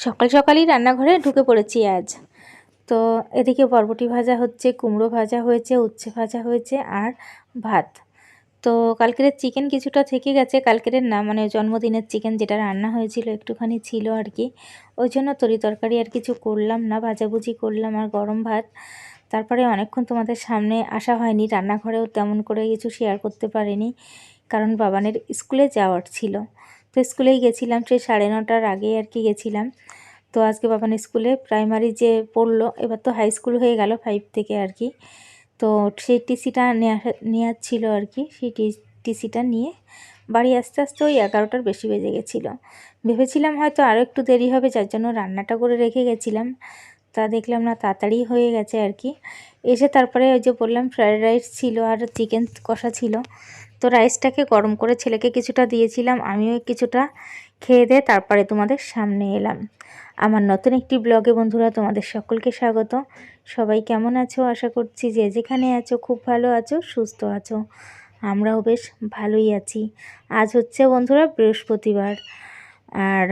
সকাল সকালই রান্নাঘরে ঢুকে পড়েছি আজ। তো এদিকে বরবটি ভাজা হচ্ছে, কুমড়ো ভাজা হয়েছে, উচ্ছে ভাজা হয়েছে আর ভাত। তো কালকের চিকেন কিছুটা থেকে গেছে, কালকের না মানে জন্মদিনের চিকেন যেটা রান্না হয়েছিল একটুখানি ছিল আর কি। ওই জন্য তরি তরকারি আর কিছু করলাম না, ভাজাভুজি করলাম আর গরম ভাত। তারপরে অনেকক্ষণ তোমাদের সামনে আসা হয়নি, রান্নাঘরেও তেমন করে কিছু শেয়ার করতে পারিনি, কারণ বাবানের স্কুলে যাওয়ার ছিল। তো স্কুলেই গেছিলাম, সেই সাড়ে নটার আগে আর কি গেছিলাম। তো আজকে বাবান স্কুলে প্রাইমারি যে পড়ল, এবার তো হাই স্কুল হয়ে গেল ফাইভ থেকে আর কি। তো সেই টিসিটা নেওয়ার ছিল আর কি, সেই টিসিটা নিয়ে বাড়ি আস্তে আস্তে ওই এগারোটার বেশি বেজে গেছিল। ভেবেছিলাম হয়তো আরও একটু দেরি হবে, যার জন্য রান্নাটা করে রেখে গেছিলাম। তা দেখলাম না, তাড়াতাড়ি হয়ে গেছে আর কি। এসে তারপরে ওই যে বললাম ফ্রায়েড রাইস ছিল আর চিকেন কষা ছিল। তো রাইসটাকে গরম করে ছেলেকে কিছুটা দিয়েছিলাম, আমিও কিছুটা খেয়ে দিয়ে তারপরে তোমাদের সামনে এলাম। আমার নতুন একটি ব্লগে বন্ধুরা তোমাদের সকলকে স্বাগত। সবাই কেমন আছো? আশা করছি যে যেখানে আছো, খুব ভালো আছো, সুস্থ আছো। আমরাও বেশ ভালোই আছি। আজ হচ্ছে বন্ধুরা বৃহস্পতিবার। আর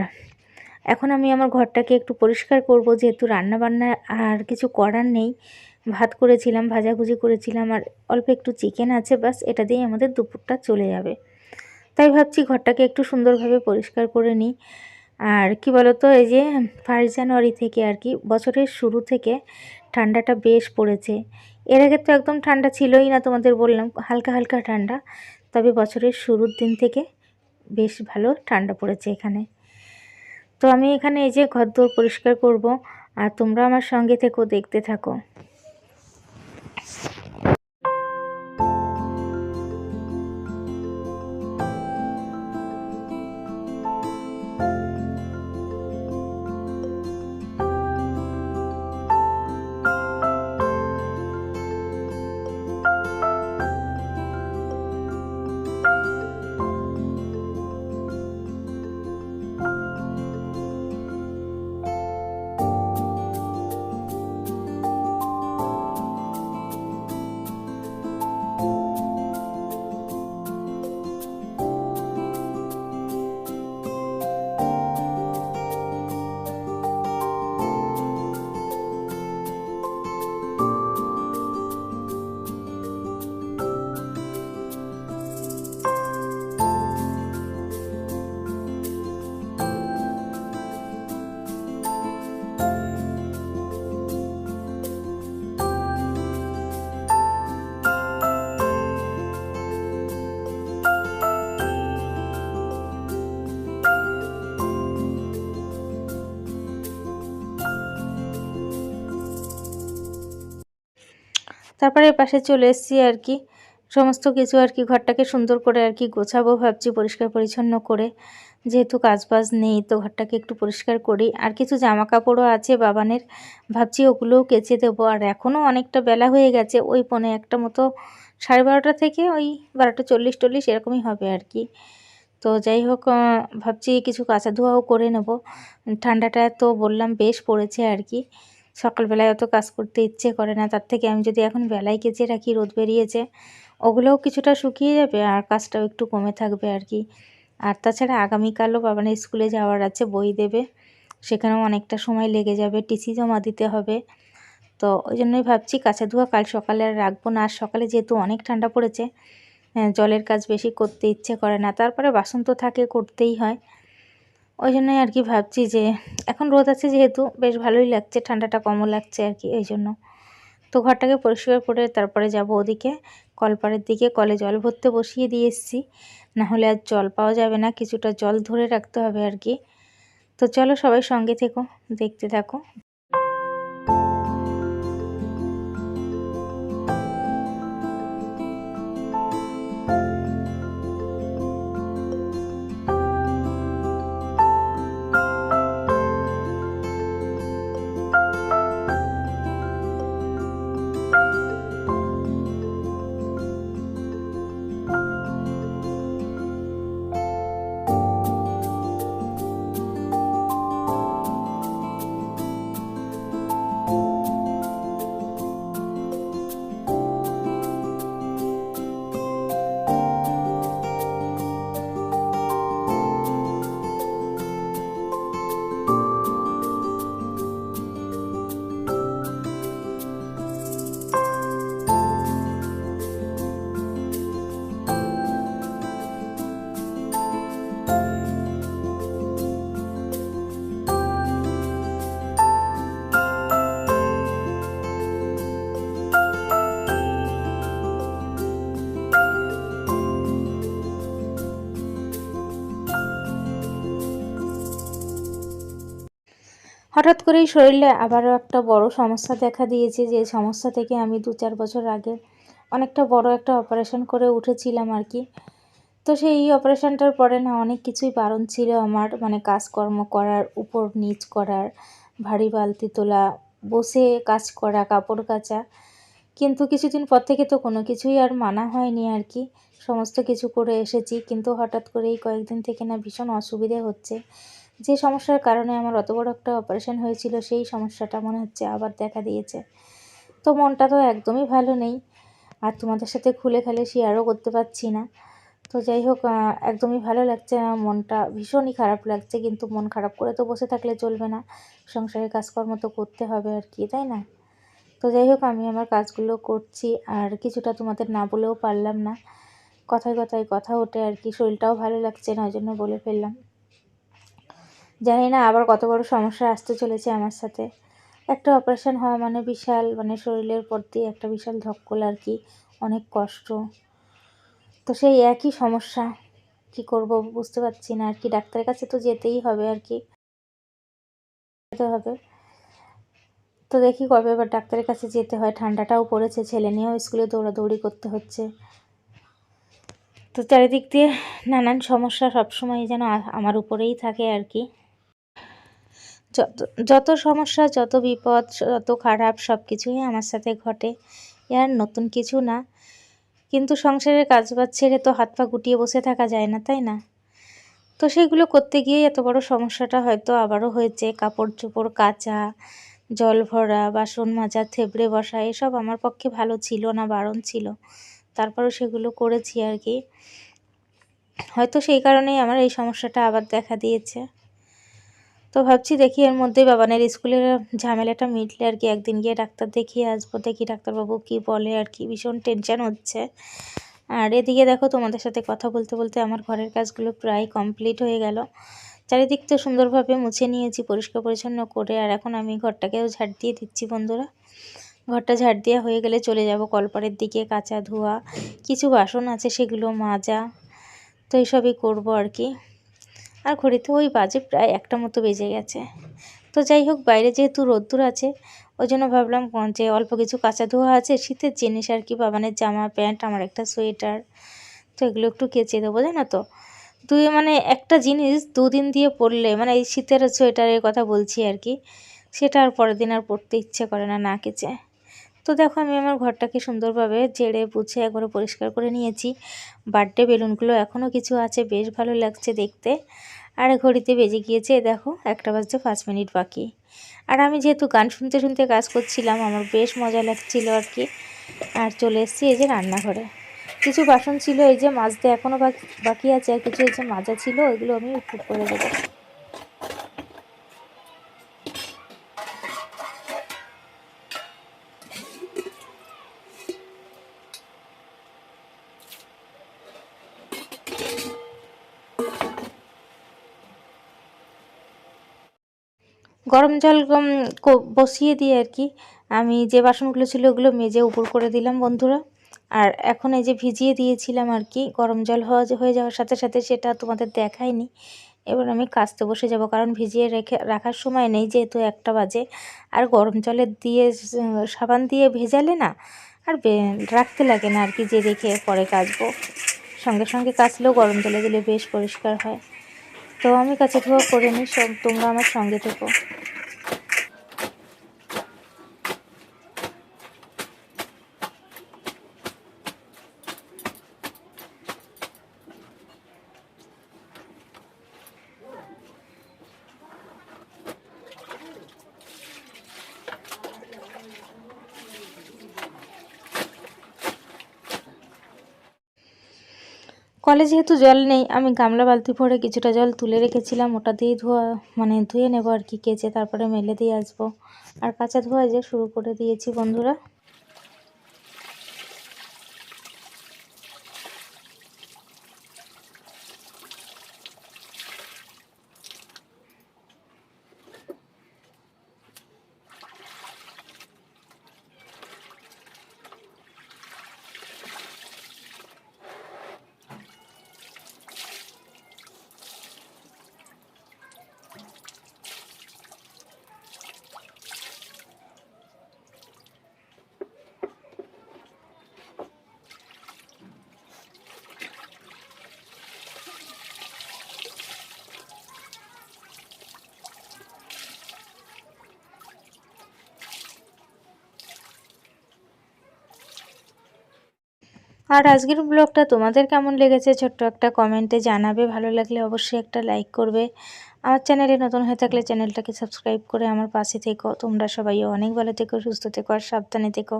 এখন আমি আমার ঘরটাকে একটু পরিষ্কার করব, যেহেতু রান্নাবান্না আর কিছু করার নেই। ভাত করেছিলাম, ভাজাভুজি করেছিলাম, আর অল্প একটু চিকেন আছে বাস এটা দিয়েই আমাদের দুপুরটা চলে যাবে। তাই ভাবছি ঘরটাকে একটু সুন্দরভাবে পরিষ্কার করে নিই। আর কি বলতো, এই যে ফার্স্ট জানুয়ারি থেকে আর কি, বছরের শুরু থেকে ঠান্ডাটা বেশ পড়েছে। এর আগে তো একদম ঠান্ডা ছিলই না তোমাদের বললাম, হালকা হালকা ঠান্ডা। তবে বছরের শুরুর দিন থেকে বেশ ভালো ঠান্ডা পড়েছে এখানে। তো আমি এখানে এই যে ঘর দোর পরিষ্কার করব, আর তোমরা আমার সঙ্গে থেকেও দেখতে থাকো। তারপরে পাশে চলে এসেছি আর কি। সমস্ত কিছু আর কি ঘরটাকে সুন্দর করে আর কি গোছাবো ভাবছি, পরিষ্কার পরিচ্ছন্ন করে। যেহেতু কাজ বাজ নেই, তো ঘরটাকে একটু পরিষ্কার করি। আর কিছু জামা কাপড়ও আছে বাবানের, ভাবছি ওগুলোও কেচে দেবো। আর এখনও অনেকটা বেলা হয়ে গেছে, ওই পনে একটা মতো, সাড়ে বারোটা থেকে ওই বারোটা চল্লিশ টল্লিশ এরকমই হবে আর কি। তো যাই হোক ভাবছি কিছু কাঁচা ধোয়াও করে নেব। ঠান্ডাটা তো বললাম বেশ পড়েছে আর কি। সকালবেলায় অত কাজ করতে ইচ্ছে করে না। তার থেকে আমি যদি এখন বেলায় কেচে রাখি, রোদ বেরিয়েছে, ওগুলোও কিছুটা শুকিয়ে যাবে আর কাজটাও একটু কমে থাকবে আর কি। আর তাছাড়া আগামীকালও বাবানের স্কুলে যাওয়ার আছে, বই দেবে। সেখানেও অনেকটা সময় লেগে যাবে, টিসি জমা দিতে হবে। তো ওই জন্যই ভাবছি কাঁচা ধোয়া কাল সকালে আর রাখব না। আর সকালে যেহেতু অনেক ঠান্ডা পড়েছে জলের কাজ বেশি করতে ইচ্ছে করে না। তারপরে বাসন তো থাকে, করতেই হয়। ওই জন্যই আর কি ভাবছি যে, এখন রোদ আছে যেহেতু, বেশ ভালোই লাগছে, ঠান্ডাটা কমও লাগছে আর কি ওই জন্য তো ঘরটাকে পরিষ্কার করে তারপরে যাব ওদিকে, কলপাড়ের দিকে, কলে জল ভরতে বসিয়ে দিয়ে এসেছি। নাহলে আর জল পাওয়া যাবে না, কিছুটা জল ধরে রাখতে হবে আর কি তো চলো সবাই সঙ্গে থেকো, দেখতে থাকো। হঠাৎ করেই শরীরে আবারও একটা বড় সমস্যা দেখা দিয়েছে, যে সমস্যা থেকে আমি দু চার বছর আগে অনেকটা বড় একটা অপারেশন করে উঠেছিলাম আর কি। তো সেই অপারেশনটার পরে না অনেক কিছুই বারণ ছিল আমার মানে কাজকর্ম করার উপর, নিচ করার, ভারী বালতি তোলা, বসে কাজ করা, কাপড় কাচা। কিন্তু কিছুদিন পর থেকে তো কোনো কিছুই আর মানা হয়নি আর কি। সমস্ত কিছু করে এসেছি, কিন্তু হঠাৎ করেই কয়েকদিন থেকে না ভীষণ অসুবিধে হচ্ছে। যে সমস্যার কারণে আমার অত বড় একটা অপারেশন হয়েছিল, সেই সমস্যাটা মনে হচ্ছে আবার দেখা দিয়েছে। তো মনটা তো একদমই ভালো নেই। আর তোমাদের সাথে খুলে খালে শেয়ারও করতে পারছি না। তো যাই হোক একদমই ভালো লাগছে না। মনটা ভীষণই খারাপ লাগছে, কিন্তু মন খারাপ করে তো বসে থাকলে চলবে না। সংসারের কাজকর্ম তো করতে হবে আর কি, তাই না? তো যাই হোক, আমি আমার কাজগুলো করছি। আর কিছুটা তোমাদের না বলেও পারলাম না। কথায় কথায় কথা ওঠে আর কি। শরীরটাও ভালো লাগছে না, ওই জন্য বলে ফেললাম। জানি না, আবার কত বড় সমস্যা আসতে চলেছে আমার সাথে। একটা অপারেশন হওয়া মানে বিশাল মানে শরীরের প্রতি একটা বিশাল ধক্কল আর কি, অনেক কষ্ট। তো সেই একই সমস্যা, কি করব বুঝতে পারছি না আর কি, ডাক্তারের কাছে তো যেতেই হবে আর কি। যেতে হবে। তো দেখি কবে এবার ডাক্তারের কাছে যেতে হয়, ঠান্ডাটাও পড়েছে, ছেলে নিয়েও স্কুলে দৌড়াদৌড়ি করতে হচ্ছে। তো চারিদিক দিয়ে নানান সমস্যা সবসময় যেন আমার উপরেই থাকে আর কি। যত যত সমস্যা, যত বিপদ, যত খারাপ সব কিছুই আমার সাথে ঘটে। আর নতুন কিছু না। কিন্তু সংসারের কাজ বাজ ছেড়ে তো হাত পা গুটিয়ে বসে থাকা যায় না, তাই না? তো সেগুলো করতে গিয়ে এত বড় সমস্যাটা হয়তো আবারও হয়েছে। কাপড় চোপড় কাচা, জল ভরা, বাসন মাজা, থেবড়ে বসা, এসব আমার পক্ষে ভালো ছিল না, বারণ ছিল। তারপরেও সেগুলো করেছি আর কি। হয়তো সেই কারণেই আমার এই সমস্যাটা আবার দেখা দিয়েছে। তো ভাবছি দেখি এর মধ্যেই বাবানের স্কুলের ঝামেলাটা মিটলে আর কি একদিন গিয়ে ডাক্তার দেখিয়ে আসব। দেখি ডাক্তারবাবু কি বলে আর কি, ভীষণ টেনশন হচ্ছে। আর এদিকে দেখো তোমাদের সাথে কথা বলতে বলতে আমার ঘরের কাজগুলো প্রায় কমপ্লিট হয়ে গেল। চারিদিক তো সুন্দরভাবে মুছে নিয়েছি, পরিষ্কার পরিচ্ছন্ন করে, আর এখন আমি ঘরটাকেও ঝাড় দিয়ে দিচ্ছি বন্ধুরা। ঘরটা ঝাড় দেওয়া হয়ে গেলে চলে যাব কলপারের দিকে, কাঁচা ধোয়া, কিছু বাসন আছে সেগুলো মাজা, তো এইসবই করব আর কি। আর ঘড়িতে ওই বাজে প্রায় একটা মতো বেজে গেছে। তো যাই হোক, বাইরে যেহেতু রোদ্দুর আছে, ওই জন্য ভাবলাম যে অল্প কিছু কাঁচা ধোয়া আছে, শীতের জিনিস আর কি, বাবানের জামা, প্যান্ট, আমার একটা সোয়েটার, তো এগুলো একটু কেচে দেবো জানো তো? দুই মানে একটা জিনিস দুদিন দিয়ে পরলে মানে এই শীতের সোয়েটারের কথা বলছি আর কি, সেটা আর পরের দিন আর পরতে ইচ্ছে করে না না কেচে। তো দেখো, আমি আমার ঘরটাকে সুন্দরভাবে জেড়ে বুঝে একবারে পরিষ্কার করে নিয়েছি। বার্থডে বেলুনগুলো এখনও কিছু আছে, বেশ ভালো লাগছে দেখতে। আর ঘড়িতে বেজে গিয়েছে, দেখো, একটা বাজতে পাঁচ মিনিট বাকি। আর আমি যেহেতু গান শুনতে শুনতে কাজ করছিলাম, আমার বেশ মজা লাগছিল আর কি। আর চলে এসেছি এই যে রান্নাঘরে। কিছু বাসন ছিল, এই যে মাজতে এখনও বাকি আছে, আর কিছু এই যে মাজা ছিল, ওইগুলো আমি একটু করে দেবো। গরম জল বসিয়ে দিয়ে আর কি, আমি যে বাসনগুলো ছিল ওগুলো মেজে উপর করে দিলাম বন্ধুরা। আর এখন এই যে ভিজিয়ে দিয়েছিলাম আর কি, গরম জল হওয়া হয়ে যাওয়ার সাথে সাথে সেটা তোমাদের দেখায়নি এবার আমি কাচতে বসে যাব, কারণ ভিজিয়ে রেখে, রাখার সময় নেই যেহেতু একটা বাজে। আর গরম জলে দিয়ে সাবান দিয়ে ভেজালে না, আর রাখতে লাগে না আর কি, যে রেখে পরে কাচবো। সঙ্গে সঙ্গে কাচলেও গরম জলে দিলে বেশ পরিষ্কার হয়। তো আমি কাছে ধোয়া করে নিই সব তোমরা আমার সঙ্গে থেকো। কলে যেহেতু জল নেই, আমি গামলা বালতি ভরে কিছুটা জল তুলে রেখেছিলাম। ওটা দিয়ে ধোয়া মানে ধুয়ে নেব আর কি, কেচে তারপরে মেলে দিয়ে আসব। আর কাঁচা ধোয়া যে শুরু করে দিয়েছি বন্ধুরা। আর আজকের ব্লগটা তোমাদের কেমন লেগেছে ছোট্ট একটা কমেন্টে জানাবে। ভালো লাগলে অবশ্যই একটা লাইক করবে। আমার চ্যানেলে নতুন হয়ে থাকলে চ্যানেলটাকে সাবস্ক্রাইব করে আমার পাশে থেকো। তোমরা সবাই অনেক ভালো থেকো, সুস্থ থেকো আর সাবধানে থেকো।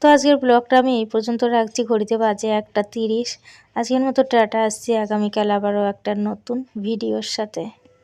তো আজকের ব্লগটা আমি এই পর্যন্ত রাখছি। ঘড়িতে বাজে একটা তিরিশ। আজকের মতো টাটা আসছি। আগামীকাল আবারও একটা নতুন ভিডিওর সাথে।